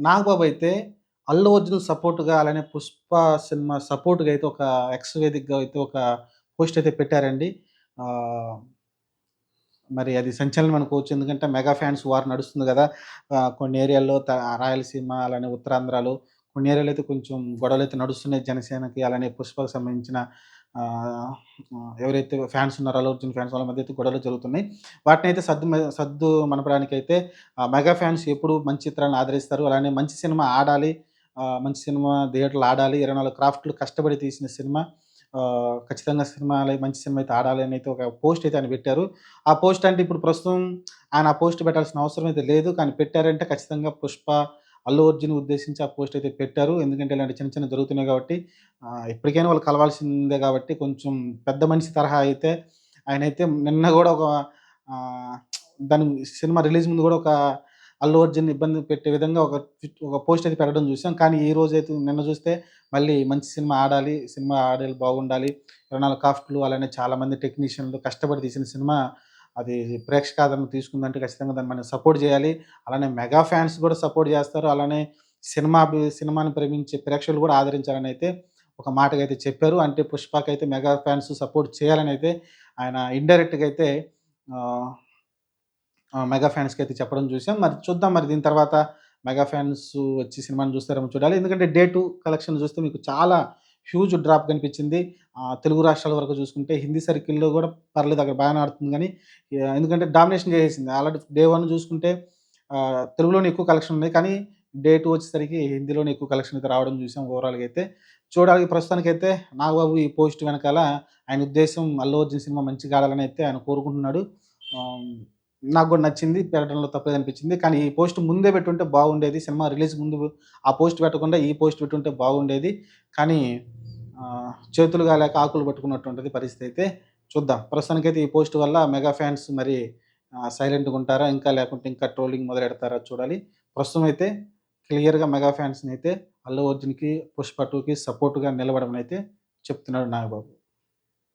నాగబాబు అయితే అల్లు అర్జున్ సపోర్ట్‌గా అలానే 'పుష్ప' సినిమా సపోర్ట్‌గా అయితే ఒక ఎక్స్ వేదికగా అయితే ఒక పోస్ట్ అయితే పెట్టారండి. మరి అది సంచలనం అనుకోవచ్చు. ఎందుకంటే మెగా ఫ్యాన్స్ వారు నడుస్తుంది కదా కొన్ని ఏరియాల్లో రాయలసీమ అలానే ఉత్తరాంధ్రలో కొన్ని ఏరియాలో అయితే కొంచెం గొడవలైతే నడుస్తున్నాయి. జనసేనకి అలానే పుష్పకు సంబంధించిన ఎవరైతే ఫ్యాన్స్ ఉన్నారో అల్లు అర్జున్ ఫ్యాన్స్ వాళ్ళ మధ్య అయితే గొడవలు జరుగుతున్నాయి. వాటినైతే సద్దు మ సద్దు మనపడానికైతే మెగా ఫ్యాన్స్ ఎప్పుడు మంచి చిత్రాలను ఆదరిస్తారు. అలానే మంచి సినిమా ఆడాలి. మంచి సినిమా థియేటర్‌లో ఆడాలి. 24 క్రాఫ్ట్లు కష్టపడి తీసిన సినిమా ఖచ్చితంగా సినిమాలే మంచి సినిమా అయితే ఆడాలి అని అయితే ఒక పోస్ట్ అయితే ఆయన పెట్టారు. ఆ పోస్ట్ అంటే ఇప్పుడు ప్రస్తుతం ఆయన ఆ పోస్ట్ పెట్టాల్సిన అవసరం అయితే లేదు. కానీ పెట్టారంటే ఖచ్చితంగా 'పుష్ప' అల్లు అర్జున్ ఉద్దేశించి ఆ పోస్ట్ అయితే పెట్టారు. ఎందుకంటే ఇలాంటి చిన్న చిన్న జరుగుతున్నాయి కాబట్టి ఇప్పటికైనా ఎప్పటికైనా వాళ్ళు కలవాల్సిందే కాబట్టి కొంచెం పెద్ద మనిషి తరహా అయితే ఆయన అయితే నిన్న కూడా ఒక దాని సినిమా రిలీజ్ ముందు కూడా ఒక అల్లు అర్జున్ ఇబ్బంది పెట్టే విధంగా ఒక ఒక పోస్ట్ అయితే పెట్టడం చూసాం. కానీ ఈ రోజైతే నిన్న చూస్తే మళ్ళీ మంచి సినిమా ఆడాలి. సినిమా ఆడాలి బాగుండాలి. రనాల్ కాఫ్ట్లు అలానే చాలామంది టెక్నీషియన్‌లు కష్టపడి తీసిన సినిమా అది ప్రేక్షకాదరణ తీసుకుందంటే ఖచ్చితంగా దాన్ని మనం సపోర్ట్ చేయాలి. అలానే మెగా ఫ్యాన్స్ కూడా సపోర్ట్ చేస్తారు. అలానే సినిమా సినిమాని ప్రేమించే ప్రేక్షకులు కూడా ఆదరించాలని అయితే ఒక మాటగా అయితే చెప్పారు. అంటే 'పుష్ప'కైతే మెగా ఫ్యాన్స్ సపోర్ట్ చేయాలని అయితే ఆయన ఇండైరెక్ట్‌గా అయితే మెగా ఫ్యాన్స్‌కి అయితే చెప్పడం చూసాం. మరి చూద్దాం మరి దీని తర్వాత మెగా ఫ్యాన్స్ వచ్చి సినిమాని చూస్తారేమో చూడాలి. ఎందుకంటే డే టూ కలెక్షన్ చూస్తే మీకు చాలా హ్యూజ్ డ్రాప్ కనిపించింది. తెలుగు రాష్ట్రాల వరకు చూసుకుంటే హిందీ సర్కిల్‌లో కూడా పర్లేదు అక్కడ బాగానే ఆడుతుంది కానీ ఎందుకంటే డామినేషన్ చేసేసింది. ఆల్రెడీ డే వన్ చూసుకుంటే తెలుగులోనే ఎక్కువ కలెక్షన్ ఉన్నాయి. కానీ డే టూ వచ్చేసరికి హిందీలోనే ఎక్కువ కలెక్షన్ అయితే రావడం చూసాం ఓవరాల్‌గా అయితే. చూడాలి ప్రస్తుతానికైతే నాగబాబు ఈ పోస్ట్ వెనకాల ఆయన ఉద్దేశం అల్లు అర్జున్ సినిమా మంచిగా ఆడాలని అయితే ఆయన కోరుకుంటున్నాడు. నాకు కూడా నచ్చింది. పెట్టడంలో తప్పులేదనిపించింది. కానీ ఈ పోస్ట్ ముందే పెట్టుంటే బాగుండేది. సినిమా రిలీజ్ ముందు ఆ పోస్ట్ పెట్టకుండా ఈ పోస్ట్ పెట్టుంటే బాగుండేది. కానీ చేతులు కాలేక ఆకులు పట్టుకున్నటువంటిది పరిస్థితి అయితే. చూద్దాం. ప్రస్తుతానికైతే ఈ పోస్ట్ వల్ల మెగా ఫ్యాన్స్ మరి సైలెంట్‌గా ఉంటారా? ఇంకా లేకుంటే ఇంకా ట్రోలింగ్ మొదలెడతారా చూడాలి. ప్రస్తుతం అయితే క్లియర్‌గా మెగా ఫ్యాన్స్‌ని అయితే అల్లు అర్జున్‌కి, 'పుష్ప టూకి సపోర్ట్‌గా నిలబడమని అయితే చెప్తున్నాడు నాగబాబు.